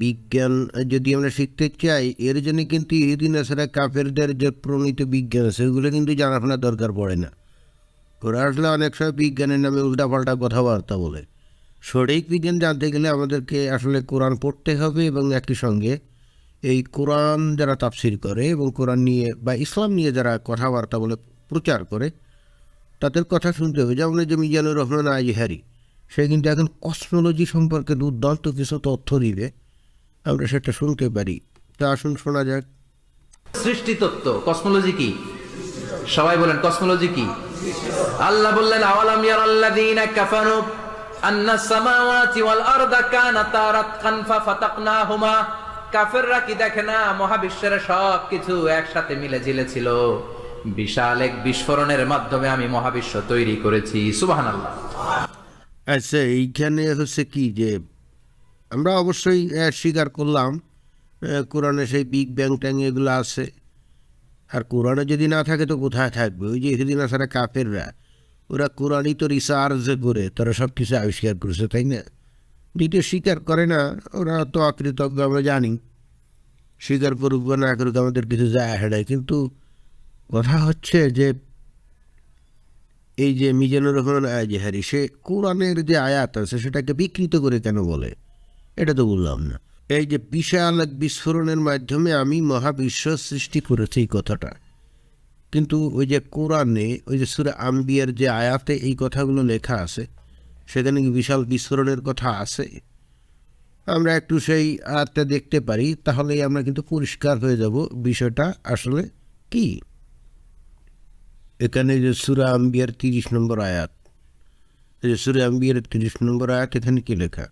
বিজ্ঞান যদি আমরা শিখতে চাই, এর জন্য কিন্তু ইহুদিন আসারা কাফেরদের যে প্রণীত বিজ্ঞান আছে সেগুলো কিন্তু জানাশোনা দরকার পড়ে না। ওরা আসলে অনেক সময় বিজ্ঞানের নামে উল্টাপাল্টা কথাবার্তা বলে। সঠিক বিজ্ঞান জানতে গেলে আমাদেরকে আসলে কোরআন পড়তে হবে এবং একই সঙ্গে এই কোরআন যারা তাফসির করে এবং কোরআন নিয়ে বা ইসলাম নিয়ে যারা কথাবার্তা বলে প্রচার করে, তাদের কথা শুনতে হবে। যেমন যে মিজানুর রহমান আজহারি, সে কিন্তু এখন কসমোলজি সম্পর্কে দুর্দান্ত কিছু তথ্য দিবে। আমরা সেটা শুনতে পারি। তা আসুন শোনা যাক। সৃষ্টি তত্ত্ব কসমোলজি কি? সবাই বলেন কসমোলজি কি? আল্লাহ বললেন আওয়ালাম ইয়ার ইয়ারাল্লাযীনা কাফারু আন্না সামাওয়াতি ওয়াল আরদা কানাতা রাতকান ফাফাতাকনাহুমা কাফেররা কি দেখে না মহাবিশ্বের সব কিছু একসাথে মিলে ঝিলে ছিল। বিশাল এক বিস্ফোরণের মাধ্যমে আমি মহাবিশ্ব তৈরি করেছি। সুবহানাল্লাহ। আচ্ছা এইখানে হচ্ছে কি যে আমরা অবশ্যই স্বীকার করলাম কোরআনে সেই বিগ ব্যাং ট্যাং এগুলো আছে। আর কোরআনে যদি না থাকে তো কোথায় থাকবে? ওই যে ইহুদিন আসারা কাফেররা, ওরা কোরআনই তো রিসার্চ করে, তারা সব কিছু আবিষ্কার করেছে, তাই না? দ্বিতীয় স্বীকার করে না, ওরা তো অকৃতজ্ঞ, আমরা জানি। স্বীকার করুক বা না করুক, আমাদের কিছু যায় হেডায় কিন্তু কথা হচ্ছে যে, এই যে মিজানুর রহমান আজহারি সে কোরআনের যে আয়াত আছে, সেটাকে বিকৃত করে কেন বলে? এটা তো বললাম না। এই যে বিশাল এক বিস্ফোরণের মাধ্যমে আমি মহাবিশ্ব সৃষ্টি করেছি এই কথাটা। কিন্তু ওই যে কোরআনে, ওই যে সুরে আম্বিয়ার যে আয়াতে এই কথাগুলো লেখা আছে, সেখানে কি বিশাল বিস্ফোরণের কথা আছে? আমরা একটু সেই আয়াতটা দেখতে পারি, তাহলেই আমরা কিন্তু পরিষ্কার হয়ে যাব বিষয়টা আসলে কি। এখানে যে সুরা আম্বিয়ার তিরিশ নম্বর আয়াত যে সুরা আম্বিয়ার তিরিশ নম্বর আয়াত এখানে কি লেখা?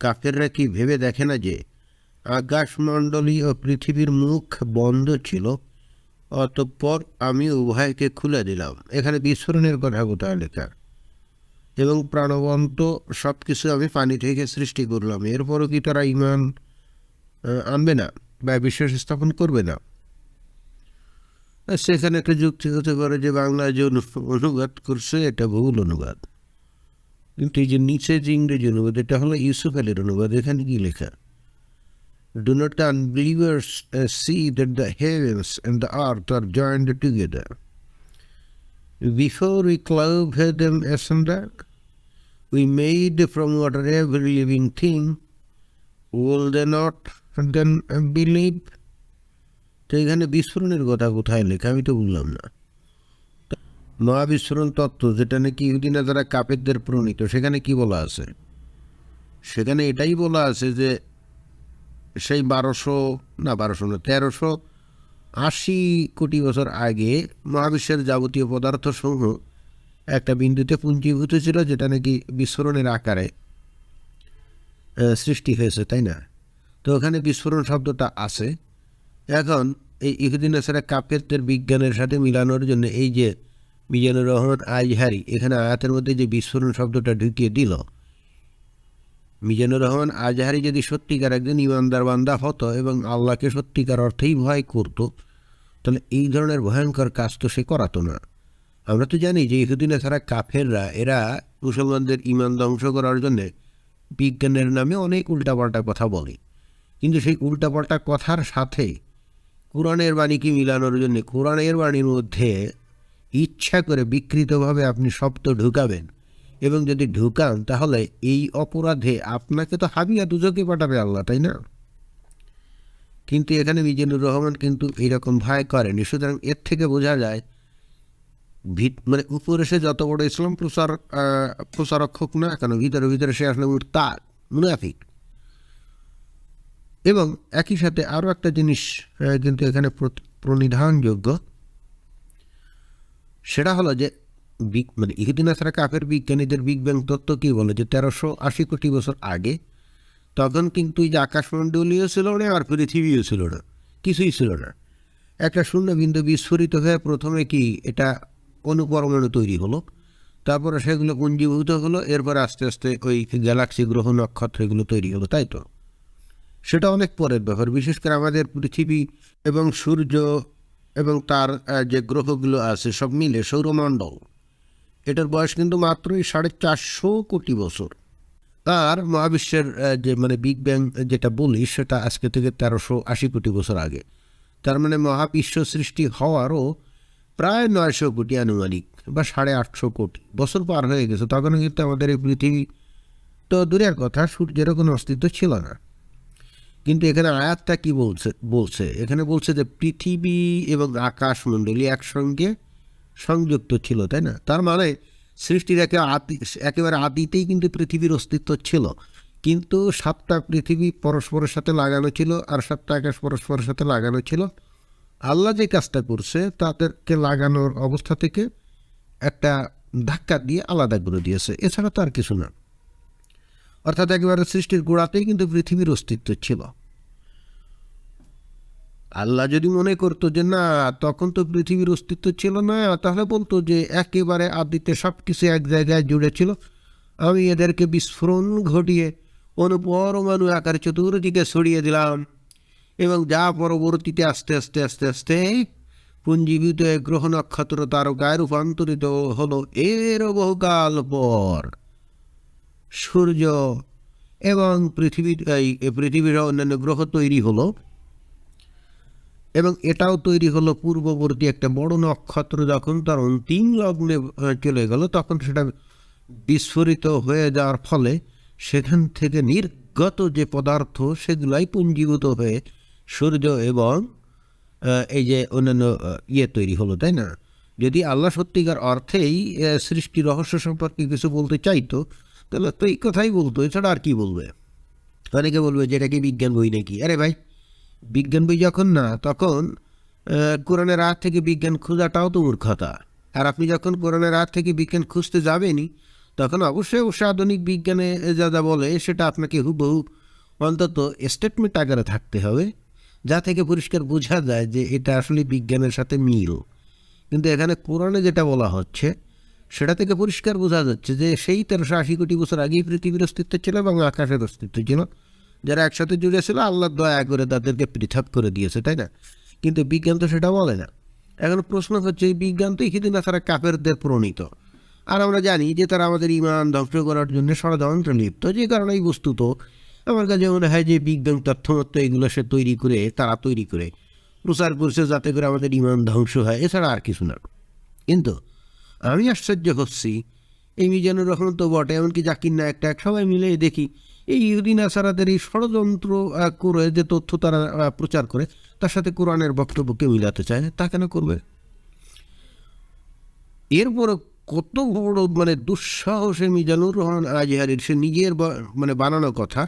কাফেররা কি ভেবে দেখে না যে আকাশমণ্ডলী ও পৃথিবীর মুখ বন্ধ ছিল? অতঃপর আমি উভয়কে খুলে দিলাম। এখানে বিস্ফোরণের কথা কোথায় লেখা? এবং প্রাণবন্ত সব কিছু আমি পানি থেকে সৃষ্টি করলাম। এরপরও কি তারা ইমান আনবে না বা বিশ্বাস স্থাপন করবে না? সেখানে একটা যুক্তি হতে পারে যে বাংলায় যে অনুবাদ করছে, এটা ভুল অনুবাদ। কিন্তু এই যে নিচে যে ইংরেজি অনুবাদ, এটা হলো ইউসুফ আলীর অনুবাদ, এখানে কি লেখা? Do not unbelievers see that the heavens and the earth are joined together before we clove them asunder we made from water every living thing will they not then believe তো এখানে বিস্ফোরণের কথা কোথায় লেখা? আমি তো বললাম না। মহাবিস্ফোরণ তত্ত্ব, যেটা নাকি ইহুদিনা যারা কাপেরদের প্রণীত, সেখানে কি বলা আছে? সেখানে এটাই বলা আছে যে সেই বারোশো, না বারোশো না, তেরোশো আশি কোটি বছর আগে মহাবিশ্বের যাবতীয় পদার্থ সমূহ একটা বিন্দুতে পুঞ্জীভূত ছিল, যেটা নাকি বিস্ফোরণের আকারে সৃষ্টি হয়েছে, তাই না? তো ওখানে বিস্ফোরণ শব্দটা আছে। এখন এই ইহুদিন আসারা কাপেরদের বিজ্ঞানের সাথে মিলানোর জন্য এই যে মিজানুর রহমান আজহারি এখানে আয়াতের মধ্যে যে বিস্ফোরণ শব্দটা ঢুকিয়ে দিল, মিজানুর রহমান আজহারি যদি সত্যিকার একজন ইমানদার বান্দা হতো এবং আল্লাহকে সত্যিকার অর্থেই ভয় করত, তাহলে এই ধরনের ভয়ঙ্কর কাজ তো সে করাতো না। আমরা তো জানি যে ইহুদিনে ছাড়া কাফেররা, এরা মুসলমানদের ইমান ধ্বংস করার জন্যে বিজ্ঞানের নামে অনেক উল্টাপাল্টা কথা বলে। কিন্তু সেই উল্টাপাল্টা কথার সাথে কোরআনের বাণীকে মিলানোর জন্য? কোরআনের বাণীর মধ্যে ইচ্ছা করে বিকৃতভাবে আপনি শব্দ ঢুকাবেন। এবং যদি ঢুকান, তাহলে এই অপরাধে আপনাকে তো হাবিয়া দুজকে পাঠাবে আল্লাহ, তাই না? কিন্তু এখানে মিজানুর রহমান কিন্তু এইরকম ভয় করেনি। সুতরাং এর থেকে বোঝা যায়, ভিত মানে উপরে সে যত বড় ইসলাম প্রচার প্রচারক হোক না কেন, ভিতরে ভিতরে সে আসলে তার মুনাফিক। এবং একই সাথে আরও একটা জিনিস কিন্তু এখানে প্র- প্রণিধানযোগ্য। সেটা হলো যে বিগ মানে ইহুদিন আসারা কাপের বিজ্ঞানীদের বিগ ব্যাং তত্ত্ব কী বলে যে তেরোশো আশি কোটি বছর আগে তখন কিন্তু এই যে আকাশমণ্ডলীয় ছিল না, আর পৃথিবীও ছিল না, কিছুই ছিল না। একটা শূন্য বিন্দু বিস্ফোরিত হয়ে প্রথমে কি এটা অনুপরমাণু তৈরি হলো, তারপরে সেগুলো পুঞ্জীভূত হলো, এরপর আস্তে আস্তে ওই গ্যালাক্সি গ্রহ নক্ষত্র এগুলো তৈরি হলো, তাই তো? সেটা অনেক পরের ব্যাপার, বিশেষ করে আমাদের পৃথিবী এবং সূর্য এবং তার যে গ্রহগুলো আছে সব মিলে সৌরমণ্ডল। এটার বয়স কিন্তু মাত্রই সাড়ে চারশো কোটি বছর। আর মহাবিশ্বের যে মানে বিগ ব্যাং যেটা বলি, সেটা আজকে থেকে তেরোশো আশি কোটি বছর আগে। তার মানে মহাবিশ্ব সৃষ্টি হওয়ারও প্রায় নয়শো কোটি আনুমানিক বা সাড়ে আটশো কোটি বছর পার হয়ে গেছে। তখন কিন্তু আমাদের এই পৃথিবী তো দূরের কথা, সূর্যেরও কোনো অস্তিত্ব ছিল না। কিন্তু এখানে আয়াতটা কি বলছে বলছে? এখানে বলছে যে পৃথিবী এবং আকাশমণ্ডলী একসঙ্গে সংযুক্ত ছিল, তাই না? তার মানে সৃষ্টির একে আদি, একেবারে আদিতেই কিন্তু পৃথিবীর অস্তিত্ব ছিল। কিন্তু সাতটা পৃথিবী পরস্পরের সাথে লাগানো ছিল আর সাতটা আকাশ পরস্পরের সাথে লাগানো ছিল। আল্লাহ যে কাজটা করছে, তাদেরকে লাগানোর অবস্থা থেকে একটা ধাক্কা দিয়ে আলাদা করে দিয়েছে। এছাড়া তো আর কিছু না। অর্থাৎ একেবারে সৃষ্টির গোড়াতেই কিন্তু পৃথিবীর অস্তিত্ব ছিল। আল্লাহ যদি মনে করতো যে না, তখন তো পৃথিবীর অস্তিত্ব ছিল না, তাহলে বলতো যে একেবারে আদিতে সব কিছু এক জায়গায় জুড়ে ছিল। আমি এদেরকে বিস্ফোরণ ঘটিয়ে অনুপরমাণু আকারে চতুর্দিকে ছড়িয়ে দিলাম এবং যা পরবর্তীতে আস্তে আস্তে আস্তে আস্তে পুঞ্জীবিত গ্রহ নক্ষত্র তারকায় রূপান্তরিত হলো এরও বহুকাল পর। সূর্য এবং পৃথিবীর এই পৃথিবীর অন্যান্য গ্রহ তৈরি হলো। এবং এটাও তৈরি হলো পূর্ববর্তী একটা বড় নক্ষত্র যখন তার অন্তিম লগ্নে চলে গেল, তখন সেটা বিস্ফোরিত হয়ে যাওয়ার ফলে সেখান থেকে নির্গত যে পদার্থ সেগুলাই পুঞ্জীভূত হয়ে সূর্য এবং এই যে অন্যান্য ইয়ে তৈরি হলো, তাই না? যদি আল্লাহ সত্যিকার অর্থেই সৃষ্টি রহস্য সম্পর্কে কিছু বলতে চাইতো তাহলে তো এই কথাই বলতো, এছাড়া আর কি বলবে? অনেকে বলবে যে এটা কি বিজ্ঞান বই নাকি? আরে ভাই, বিজ্ঞান বই যখন না, তখন কোরআনের রাত থেকে বিজ্ঞান খোঁজাটাও তো মূর্খতা। আর আপনি যখন কোরআনের রাত থেকে বিজ্ঞান খুঁজতে যাবেনই, তখন অবশ্যই অবশ্যই আধুনিক বিজ্ঞানে যা যা বলে, সেটা আপনাকে হুবহু অন্তত স্টেটমেন্ট আকারে থাকতে হবে, যা থেকে পরিষ্কার বোঝা যায় যে এটা আসলে বিজ্ঞানের সাথে মিল। কিন্তু এখানে কোরআনে যেটা বলা হচ্ছে সেটা থেকে পরিষ্কার বোঝা যাচ্ছে যে সেই তেরোশো আশি কোটি বছর আগেই পৃথিবীর অস্তিত্ব ছিল এবং আকাশের অস্তিত্ব ছিল। যারা একসাথে জুড়ে ছিল আল্লাহ দয়া করে তাদেরকে পৃথক করে দিয়েছে, তাই না? কিন্তু বিজ্ঞান তো সেটা বলে না। এখন প্রশ্ন হচ্ছে, এই বিজ্ঞান তো ইহিদিন তারা কাপেরদের প্রণীত। আর আমরা জানি যে তারা আমাদের ইমান ধ্বংস করার জন্য ষড়যন্ত্র লিপ্ত, যে কারণে এই বস্তুত। আমার কাছে মনে হয় যে বিজ্ঞান তথ্যমত্ত এগুলো সে তৈরি করে, তারা তৈরি করে। প্রচার করছে যাতে করে আমাদের ইমান ধ্বংস হয়, এছাড়া আর কিছু না। কিন্তু আমি আশ্চর্য হচ্ছি। এই মিজানুর রহমান তো বটে, এমনকি জাকির নায়ক টায়ক সবাই মিলে দেখি। এই ইহুদিন আসারাদের এই ষড়যন্ত্র করে যে তথ্য তারা প্রচার করে, তার সাথে কোরআনের বক্তব্যকে মিলাতে চায় তা কেন করবে? এরপরে কত বড় মানে দুঃসাহসে মিজানুর রহমান আজহারির সে নিজের মানে বানানো কথা,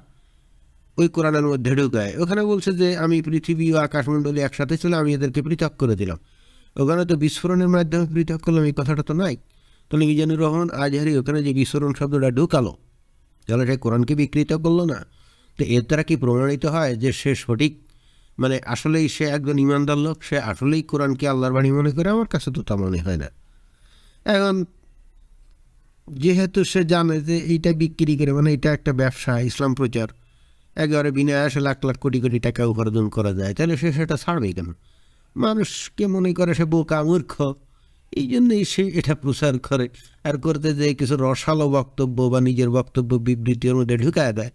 ওই কোরআনের মধ্যে ঢুকায়। ওখানে বলছে যে, আমি পৃথিবী ও আকাশমণ্ডলী একসাথে ছিল আমি এদেরকে পৃথক করে দিলাম। ওখানে তো বিস্ফোরণের মাধ্যমে পৃথক করলাম, এই কথাটা তো নাই। তাহলে মিজানুর রহমান আজহারি ওখানে যে বিস্ফোরণ শব্দটা ঢুকালো, তাহলে সে কোরআনকে বিকৃত করল না? তো এর দ্বারা কি প্রমাণিত হয় যে সে সঠিক? মানে আসলেই সে একজন ইমানদার লোক, সে আসলেই কোরআনকে আল্লাহর বাণী মনে করে? আমার কাছে তো তা মনে হয় না। এখন, যেহেতু সে জানে যে এইটা বিক্রি করে মানে এটা একটা ব্যবসা, ইসলাম প্রচার, একেবারে বিনা আসে লাখ লাখ কোটি কোটি টাকা উপার্জন করা যায়, তাহলে সে সেটা ছাড়বে কেন? মানুষকে মনে করে সে বোকা মূর্খ। এই জন্যই সে এটা প্রচার করে আর করতে যে কিছু রসালো বক্তব্য বা নিজের বক্তব্য বিবৃতির মধ্যে ঢুকায় দেয়।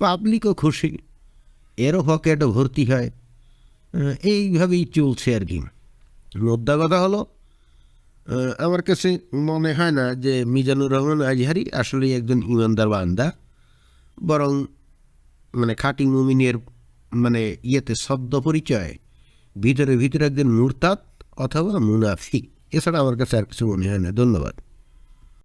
পাবলিকও খুশি, এরও পকেটও ভর্তি হয়। এইভাবেই চলছে আর কি। মোদ্দা কথা হলো আমার কাছে মনে হয় না যে মিজানুর রহমান আজহারি আসলেই একজন ইমানদার বান্দা, বরং মানে খাঁটি মুমিনের মানে ইয়েতে শব্দ পরিচয় ভিতরে ভিতরে একজন মুরতাদ অথবা মুনাফি এছাড়া আমার কাছে আর কিছু মনে হয় না। ধন্যবাদ।